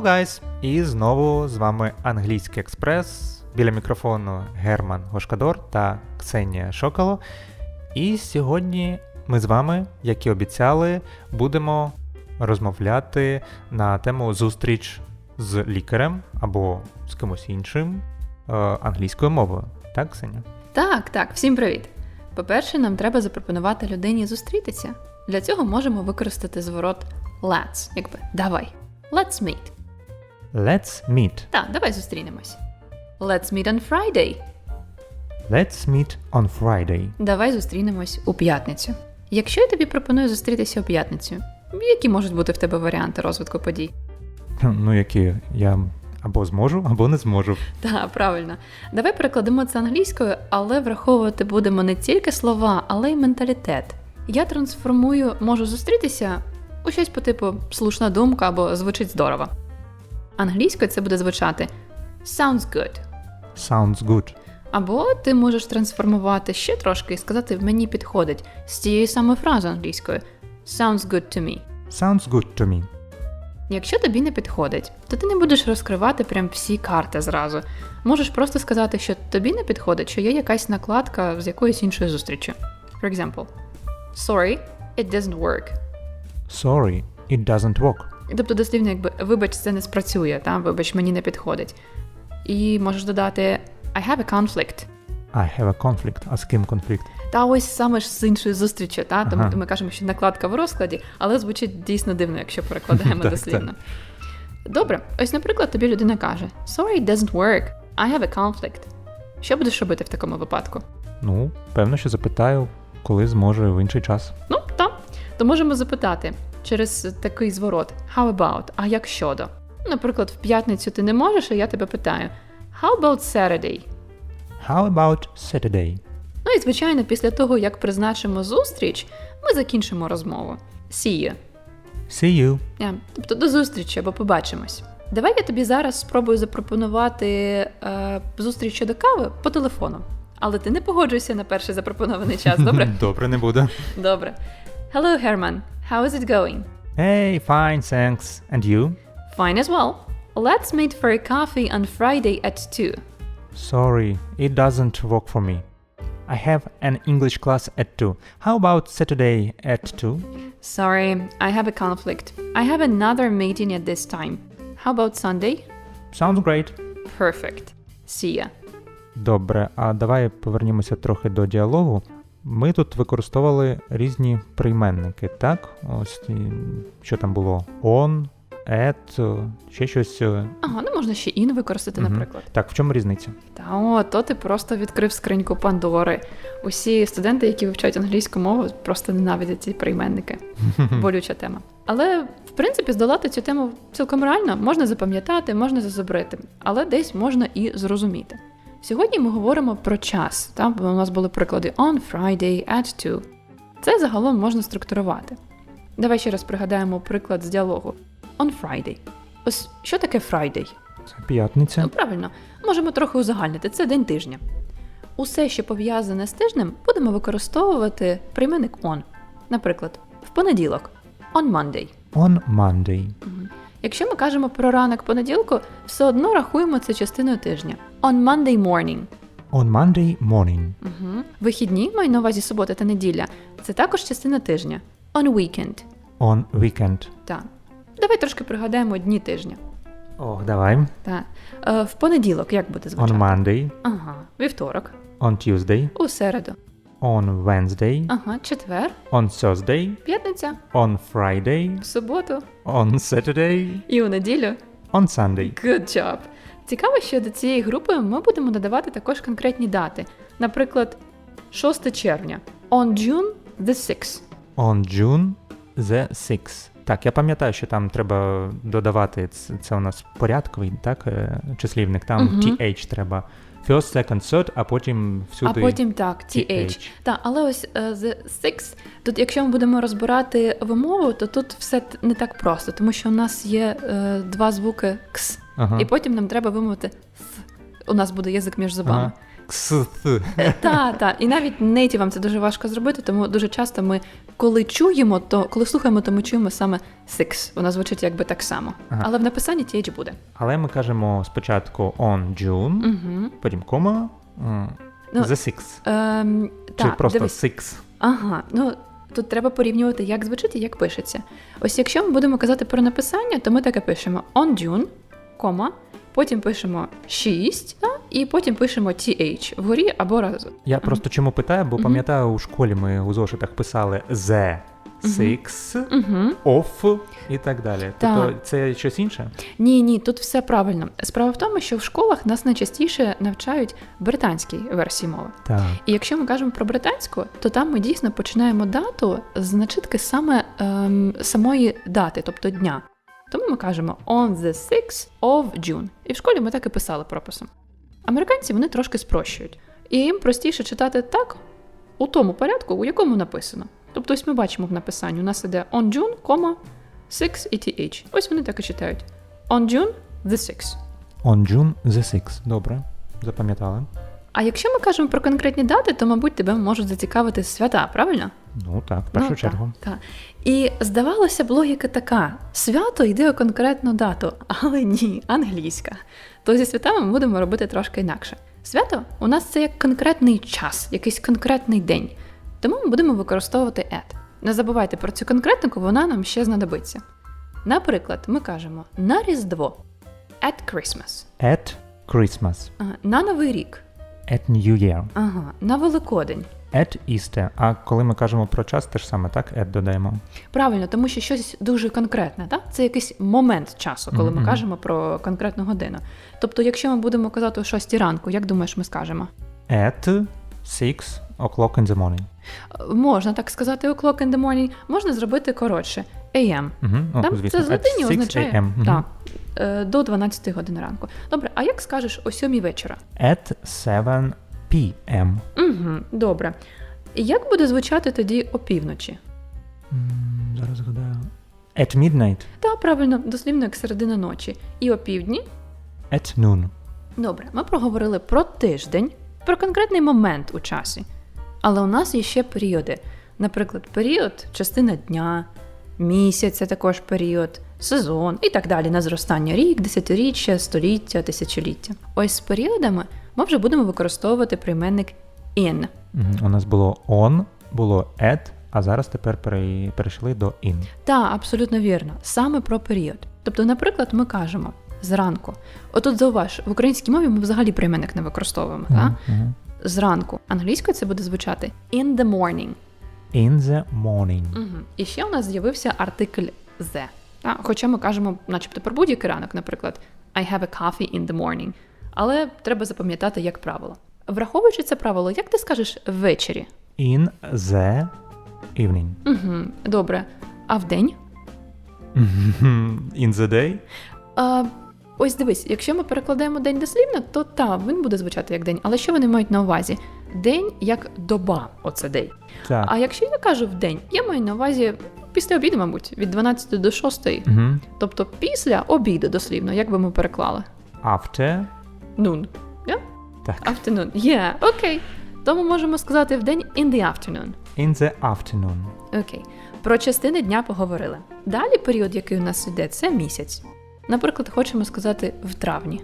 Hello, guys! І знову з вами Англійський експрес. Біля мікрофону Герман Гошкадор та Ксенія Шокало. І сьогодні ми з вами, як і обіцяли, будемо розмовляти на тему зустріч з лікарем або з кимось іншим е, англійською мовою. Так, Ксеня? Так, так, всім привіт. По-перше, нам треба запропонувати людині зустрітися. Для цього можемо використати зворот let's, якби давай. Let's meet. Let's meet. Так, давай зустрінемось. Let's meet on Friday. Let's meet on Friday. Давай зустрінемось у п'ятницю. Якщо я тобі пропоную зустрітися у п'ятницю, які можуть бути в тебе варіанти розвитку подій? Ну, які я або зможу, або не зможу. Так, правильно. Давай перекладемо це англійською, але враховувати будемо не тільки слова, але й менталітет. Я трансформую можу зустрітися у щось по типу слушна думка або звучить здорово. Англійською це буде звучати sounds good. Sounds good. Або ти можеш трансформувати ще трошки і сказати мені підходить з тією самою фразою англійською sounds good to me. Sounds good to me. Якщо тобі не підходить, то ти не будеш розкривати прям всі карти зразу. Можеш просто сказати, що тобі не підходить, що є якась накладка з якоїсь іншої зустрічі. For example, sorry, it doesn't work. Sorry, it doesn't work. Тобто, дослівно, якби вибач, це не спрацює, та вибач, мені не підходить. І можеш додати I have a conflict. I have a conflict. А з ким конфлікт? Та ось саме ж з іншої зустрічі, та тому Ага. ми кажемо, що накладка в розкладі, але звучить дійсно дивно, якщо перекладаємо Так, дослівно. Добре, ось, наприклад, тобі людина каже: Sorry, it doesn't work. I have a conflict. Що будеш робити в такому випадку? Ну, певно, що запитаю, коли зможу в інший час. Ну, та. То можемо запитати через такий зворот: How about? А як щодо? Наприклад, в п'ятницю ти не можеш, а я тебе питаю: How about Saturday? How about Saturday? Ну і звичайно, після того, як призначимо зустріч, ми закінчимо розмову. See you. See you. Я, тобто до зустрічі або побачимось. Давай я тобі зараз спробую запропонувати е, зустріч щодо кави по телефону. Але ти не погоджуйся на перший запропонований час, добре? Добре, не буде. добре. Hello, Herman. How is it going? Hey, fine, thanks. And you? Fine as well. Let's meet for a coffee on Friday at 2. Sorry, it doesn't work for me. I have an English class at 2. How about Saturday at 2? Sorry, I have a conflict. I have another meeting at this time. How about Sunday? Sounds great. Perfect. See ya. Добре, а давай повернімося трохи до діалогу. Ми тут використовували різні прийменники, так? Ось що там було? On, at, ще щось. е, Ага, ну можна ще in використати, Мгм. наприклад. Так, в чому різниця? Та о, то ти просто відкрив скриньку Пандори. Усі студенти, які вивчають англійську мову, просто ненавидять ці прийменники. Болюча тема. Але в принципі здолати цю тему цілком реально можна запам'ятати, можна зазубрити, але десь можна і зрозуміти. Сьогодні ми говоримо про час. Там у нас були приклади on Friday, at 2. Це загалом можна структурувати. Давай ще раз пригадаємо приклад з діалогу. On Friday. Ось що таке Friday? Це п'ятниця. Ну, правильно, можемо трохи узагальнити. Це день тижня. Усе, що пов'язане з тижнем, будемо використовувати прийменник on. Наприклад, в понеділок on Monday. On Monday. Якщо ми кажемо про ранок понеділку, все одно рахуємо це частиною тижня. On Monday morning. On Monday morning. Угу. Вихідні, маю на увазі субота та неділя. Це також частина тижня. On weekend. On weekend. Так. Давай трошки пригадаємо дні тижня. Ох, давай. Так. Е, в понеділок як буде звучати? On Monday. Ага. Вівторок. On Tuesday. У середу. On Wednesday. Ага. Четвер. On Thursday. П'ятниця. On Friday. В суботу On Saturday. і у неділю. On Sunday. Good job! Цікаво, що до цієї групи ми будемо додавати також конкретні дати. Наприклад, 6 червня. On June the 6th. On June the 6th. Так, я пам'ятаю, що там треба додавати це, у нас порядковий, так, е, числівник. Там Мгм. TH треба. First, second, third, а потім всюди. А потім так, TH. Так, але ось е, the 6, тут, якщо ми будемо розбирати вимову, то тут все не так просто, тому що у нас є е, два звуки кс, Ага. і потім нам треба вимовити с. у нас буде язик між зубами. Ага. Так, так. І навіть нейтівам це дуже важко зробити, тому дуже часто ми, коли чуємо, то коли слухаємо, то ми чуємо саме six. Вона звучить якби так само. Ага. Але в написанні TH буде. Але ми кажемо спочатку on June, Угу. потім кома, Ну, the six. Ем, Чи просто дивись. six. Ага, ну тут треба порівнювати, як звучить і як пишеться. Ось якщо ми будемо казати про написання, то ми таке пишемо on June, кома, потім пишемо 6, та, і потім пишемо TH вгорі або разом. Я просто чому питаю, бо Мгм. пам'ятаю, у школі ми у зошитах писали the six, Угу. off і так далі. Тобто це щось інше? Ні, ні, тут все правильно. Справа в тому, що в школах нас найчастіше навчають британській версії мови. Так. І якщо ми кажемо про британську, то там ми дійсно починаємо дату з начитки саме ем, самої дати, тобто дня. Тому ми кажемо on the 6th of June. І в школі ми так і писали прописом. Американці вони трошки спрощують. І їм простіше читати так у тому порядку, у якому написано. Тобто, ось ми бачимо в написанні: у нас іде on June, кома, 6 і th. Ось вони так і читають. On June the 6th. On June the six. Добре, запам'ятали. А якщо ми кажемо про конкретні дати, то, мабуть, тебе можуть зацікавити свята, правильно? Ну так, в першу Ну, чергу. Так, так. І здавалося б, логіка така: свято йде у конкретну дату, але ні, англійська. То зі святами ми будемо робити трошки інакше. Свято у нас це як конкретний час, якийсь конкретний день. Тому ми будемо використовувати at. Не забувайте про цю конкретнику, вона нам ще знадобиться. Наприклад, ми кажемо на Різдво at Christmas, At Christmas. ага, на Новий рік, At New Year. ага, на Великодень. At Easter. А коли ми кажемо про час, теж саме так, at додаємо. Правильно, тому що щось дуже конкретне, так? Це якийсь момент часу, коли ми кажемо про конкретну годину. Тобто, якщо ми будемо казати о 6 ранку, як думаєш, ми скажемо? At 6 o'clock in the morning. Е, Можна так сказати o'clock in the morning, можна зробити коротше AM. Угу. О, Так? звісно. Це з латині означає AM. Так, е, до 12 години ранку. Добре, а як скажеш о 7 вечора? At 7 p.m. Угу, добре. Як буде звучати тоді опівночі? М, Зараз згадаю. At midnight. Так, правильно, дослівно як середина ночі. І опівдні At noon. Добре, ми проговорили про тиждень, про конкретний момент у часі. Але у нас є ще періоди. Наприклад, період, частина дня, місяць це також період, сезон і так далі на зростання рік, десятиріччя, століття, тисячоліття. Ось з періодами ми вже будемо використовувати прийменник in. У нас було on, було at, а зараз тепер перейшли до in. Та, абсолютно вірно, саме про період. Тобто, наприклад, ми кажемо зранку. Отут зауваж, в українській мові ми взагалі прийменник не використовуємо. так? Мгм, мгм. Зранку. Англійською це буде звучати in the morning. In the morning. Угу. І ще у нас з'явився артикль the. Та, хоча ми кажемо, начебто, про будь-який ранок, наприклад, I have a coffee in the morning. Але треба запам'ятати як правило. Враховуючи це правило, як ти скажеш ввечері? In the evening. Угу. Добре. А вдень? In the day. А, ось дивись, якщо ми перекладаємо день дослівно, то та, він буде звучати як день. Але що вони мають на увазі? День як доба, оце день. Так. А якщо я кажу в день, я маю на увазі після обіду, мабуть, від 12 до 6. Угу. Тобто після обіду дослівно, як би ми переклали? After. Noon. Так. Afternoon. Yeah, окей. Тому можемо сказати в день in the afternoon. In the afternoon. Окей. Про частини дня поговорили. Далі період, який у нас іде, це місяць. Наприклад, хочемо сказати в травні.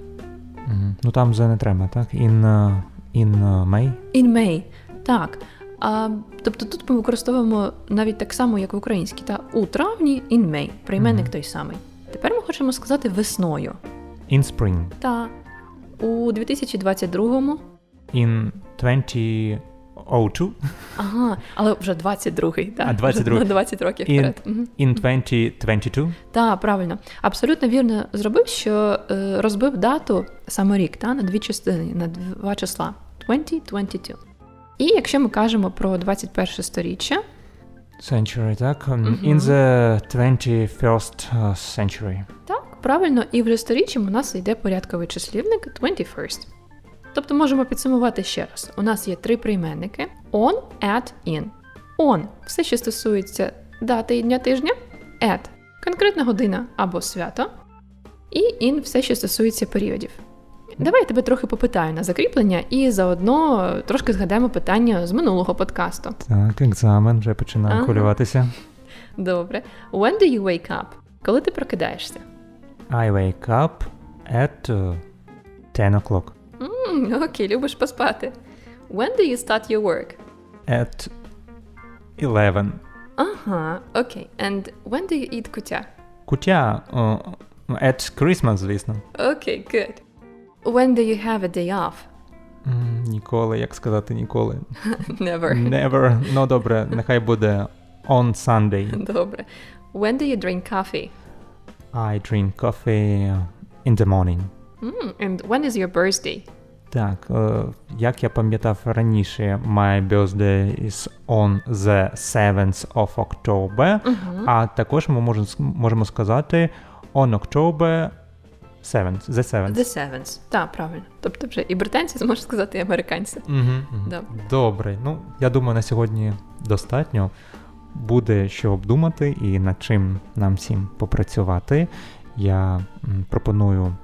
Мгм. Ну там the не треба, так? In, uh, in uh, May. In May. Так. А, тобто тут ми використовуємо навіть так само, як в українській, та у травні in May. Прийменник Мгм. той самий. Тепер ми хочемо сказати весною. In spring. Та у 2022-му In 2002. Ага, але вже 22-й, так. А, 22-й. На 20 років І- вперед. Мгм. In 2022. Так, правильно. Абсолютно вірно зробив, що е, розбив дату саме рік та, на дві частини, на два числа 2022. І якщо ми кажемо про 21 сторіччя, Century, так? Мгм. In the 21st uh, century. так, правильно, і вже сторіччям у нас йде порядковий числівник 21st. Тобто можемо підсумувати ще раз. У нас є три прийменники: on, at, in. On все, що стосується дати і дня тижня, at конкретна година або свято, і in все, що стосується періодів. Давай я тебе трохи попитаю на закріплення і заодно трошки згадаємо питання з минулого подкасту. Так, екзамен вже починає Ага. хвилюватися. Добре. When do you wake up? Коли ти прокидаєшся? I wake up at uh, 10 o'clock. М, окей, любиш поспати. When do you start your work? At 11. Ага, окей. And when do you eat кутя? Кутя uh, at Christmas, звісно. Окей, good. When do you have a day off? М, Ніколи, як сказати ніколи. Never. Never. Ну добре, нехай буде on Sunday. Добре. When do you drink coffee? I drink coffee in the morning. Mm, and when is your birthday? Так, е, як я пам'ятав раніше, my birthday is on the 7th of October, Угу. а також ми можемо, можемо сказати on October 7th, the 7th. The seventh. Так, правильно. Тобто вже і британці зможуть сказати, і американці. Мгм, мгм. Добре. Добре. Ну, я думаю, на сьогодні достатньо. Буде що обдумати і над чим нам всім попрацювати. Я пропоную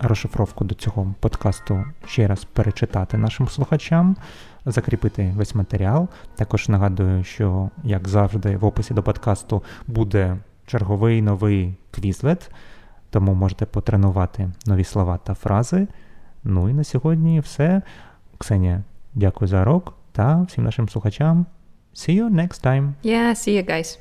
розшифровку до цього подкасту ще раз перечитати нашим слухачам, закріпити весь матеріал. Також нагадую, що, як завжди, в описі до подкасту буде черговий новий квізлет, тому можете потренувати нові слова та фрази. Ну і на сьогодні все. Ксенія, дякую за урок та всім нашим слухачам. See you next time. Yeah, see you guys.